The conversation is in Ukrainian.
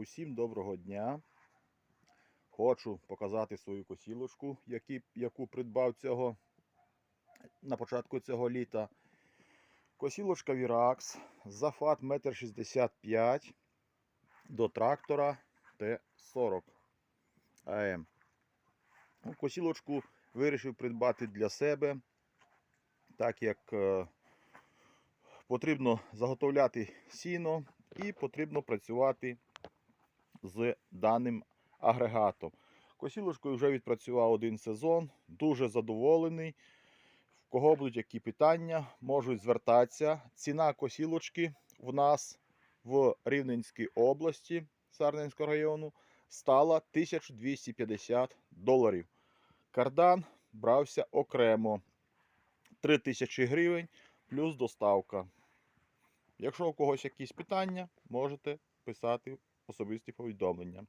Усім доброго дня. Хочу показати свою косілочку, яку придбав цього на початку цього літа. Косілочка Virax, зафат 1,65 м до трактора Т-40 АМ. Ну, Косілочку вирішив придбати для себе, так як е, потрібно заготовляти сіно і потрібно працювати з даним агрегатом. Косілочкою вже відпрацював один сезон, дуже задоволений. В кого будуть які питання, можуть звертатися. Ціна косілочки в нас в Рівненській області Сарненського району стала 1250 доларів. Кардан брався окремо 3000 гривень плюс доставка. Якщо у когось якісь питання, можете писати особисті повідомлення.